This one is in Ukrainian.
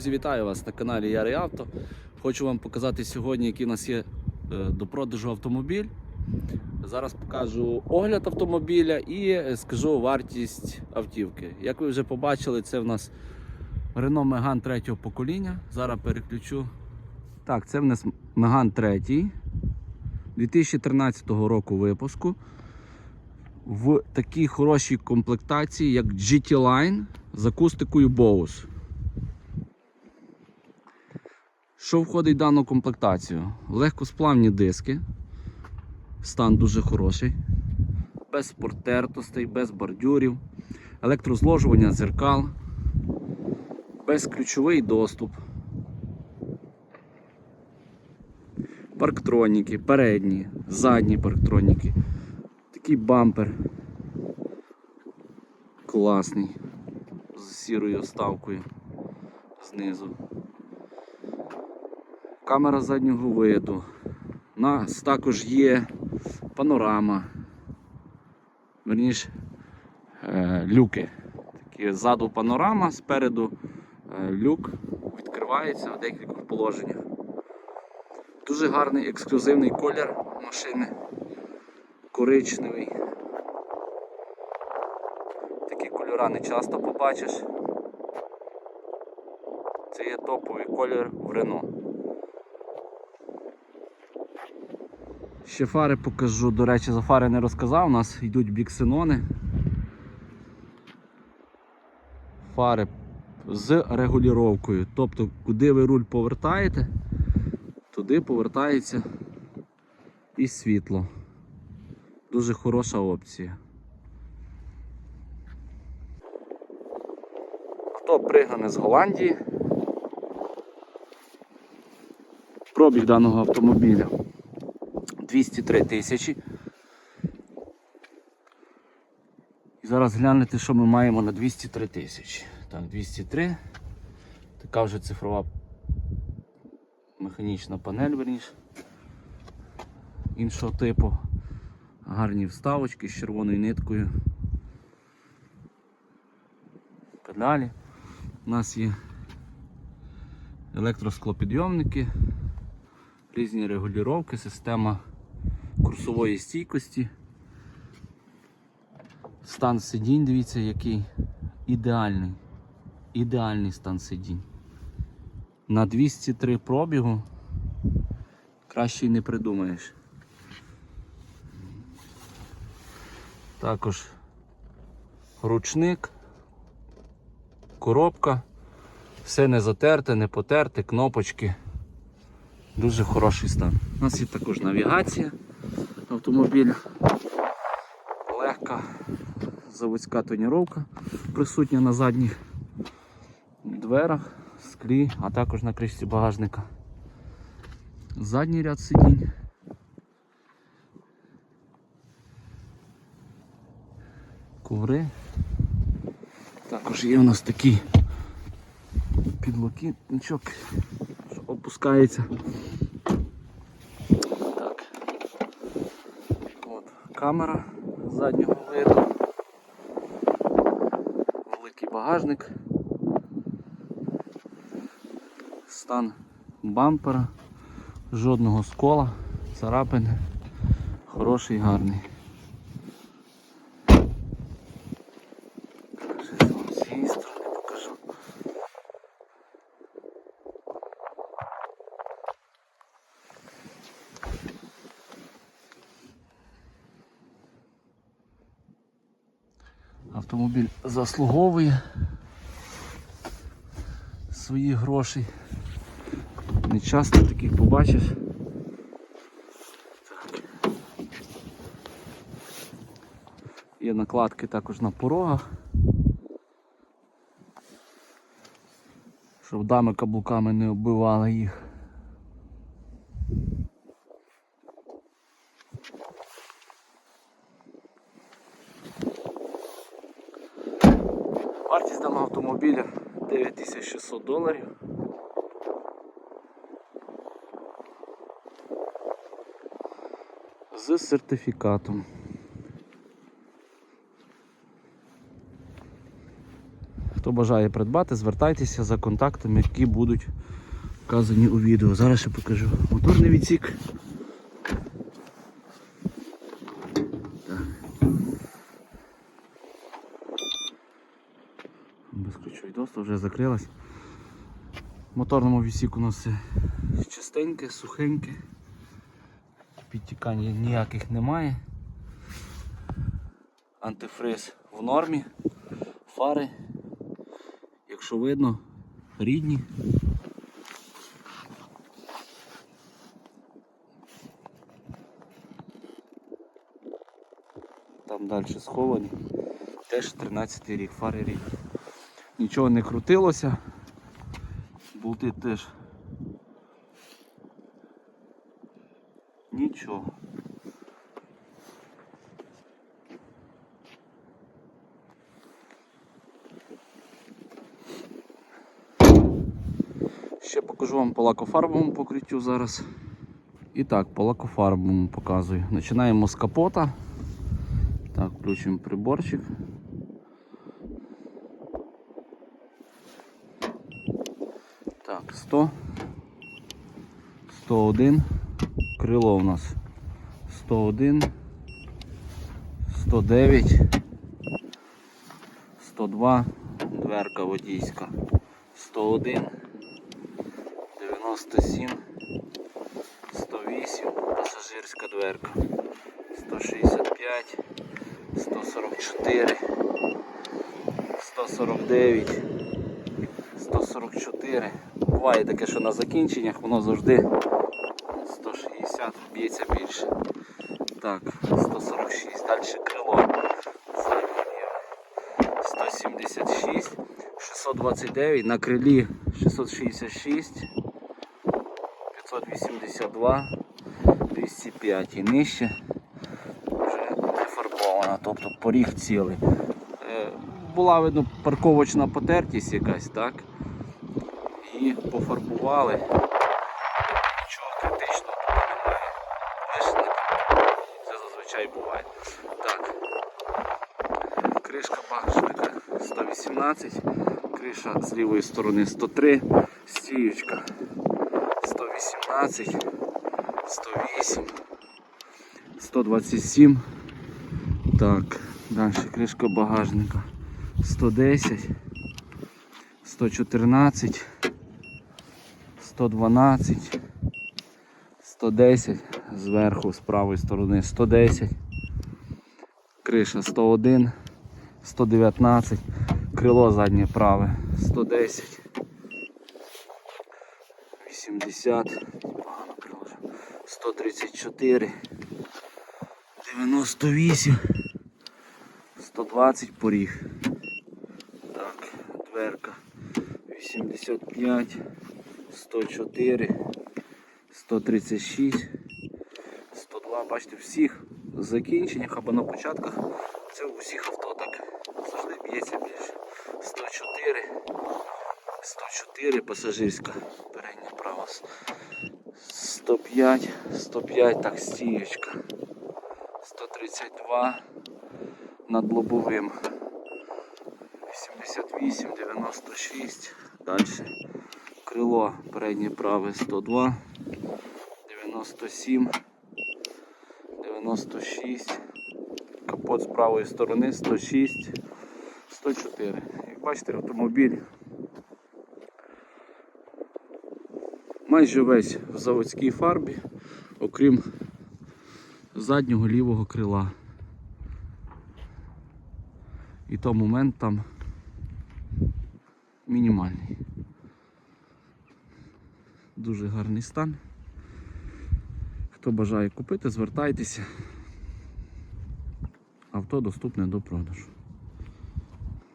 Друзі, вітаю вас на каналі Ярий Авто. Хочу вам показати сьогодні, який у нас є е, до продажу автомобіль. Зараз покажу огляд автомобіля і е, скажу вартість автівки. Як ви вже побачили, це в нас Renault Megane третього покоління. Зараз переключу. Так, це в нас Megane 3 2013 року випуску. В такій хорошій комплектації, як GT Line з акустикою Bose. Що входить в дану комплектацію? Легкосплавні диски. Стан дуже хороший. Без портертостей, без бордюрів, електрозложування дзеркал, безключовий доступ. Парктроніки, передні, задні парктроніки. Такий бампер. Класний. З сірою оставкою знизу. Камера заднього виду. У нас також є панорама. Верніше е, люки. Такі ззаду панорама, спереду е, люк відкривається в декількох положеннях. Дуже гарний ексклюзивний колір машини. Коричневий. Такі кольора не часто побачиш. Це є топовий колір в Рено. Ще фари покажу, до речі, за фари не розказав, у нас йдуть біксенони. Фари з регулювання. Тобто, куди ви руль повертаєте, туди повертається і світло. Дуже хороша опція. Хто пригнане з Голландії? Пробіг даного автомобіля 203 тисячі. І зараз глянете, що ми маємо на 203 тисячі. Так, 203. Така вже цифрова механічна панель, верніше. Іншого типу. Гарні вставочки з червоною ниткою. Педалі. У нас є електросклопідйомники, різні регулювання, система курсової стійкості. Стан сидінь, дивіться, який ідеальний. Ідеальний стан сидінь. На 203 пробігу краще й не придумаєш. Також ручник, коробка, все не затерте, не потерте, кнопочки. Дуже хороший стан. У нас є також навігація автомобіля. Легка заводська тоніровка присутня на задніх дверах, склі, а також на кришці багажника. Задній ряд сидінь. Коври. Також є у нас такий підлокітничок, що опускається. Так. От, камера заднього виду. Великий багажник. Стан бампера, жодного скола, царапин, хороший, гарний. Зараз вам з цієї сторони покажу. Автомобіль заслуговує своїх грошей. Не часто таких побачиш. Є накладки також на порогах. Щоб дами каблуками не оббивали їх. Вартість даного автомобіля 9600 доларів. З сертифікатом. Хто бажає придбати, звертайтеся за контактами, які будуть вказані у відео. Зараз ще покажу моторний відсік. Так. Доступ вже закрилась. В моторному відсіку у нас все чистеньке, сухеньке. Підтікань ніяких немає. Антифриз в нормі, фари, якщо видно, рідні. Там далі сховані. Теж 13 рік, фари рідні. Нічого не крутилося. Болти теж. Нічого. Ще покажу вам по лакофарбовому покриттю зараз. І так, по лакофарбовому показую. Починаємо з капота. Так, включимо приборчик. 100. 101. Крило у нас 101. 109. 102. Дверка водійська. 101. 97. 108. Пасажирська дверка. 165. 144. 149. 144. Буває таке, що на закінченнях воно завжди 160 б'ється більше. Так, 146. Далі крило. Заднє ліве. 176. 629. На крилі 666. 582. 205 і нижче вже не фарбована, тобто поріг цілий. Була видно парковочна потертість якась, так? І пофарбували. Нічого критичного тут немає. Лишнє. Це зазвичай буває. Так. Кришка багажника 118, криша з лівої сторони 103, стіючка 118, 108, 127. Так, далі кришка багажника 110, 114, 112, 110, зверху з правої сторони 110, криша 101, 119, крило заднє праве 110, 80, 134, 98, 120 поріг. Так, 85, 104, 136, 102. Бачите, всіх закінченнях або на початках це у всіх авто так завжди б'ється більше. 104, 104 пасажирська, передня права. 105, 105, так, стіючка. 132 над лобовим. 88, 96. Далі. Крило переднє праве 102, 97, 96. Капот з правої сторони 106, 104. Як бачите, автомобіль майже весь в заводській фарбі, окрім заднього лівого крила. І то момент там мінімальний. Дуже гарний стан. Хто бажає купити, звертайтеся. Авто доступне до продажу.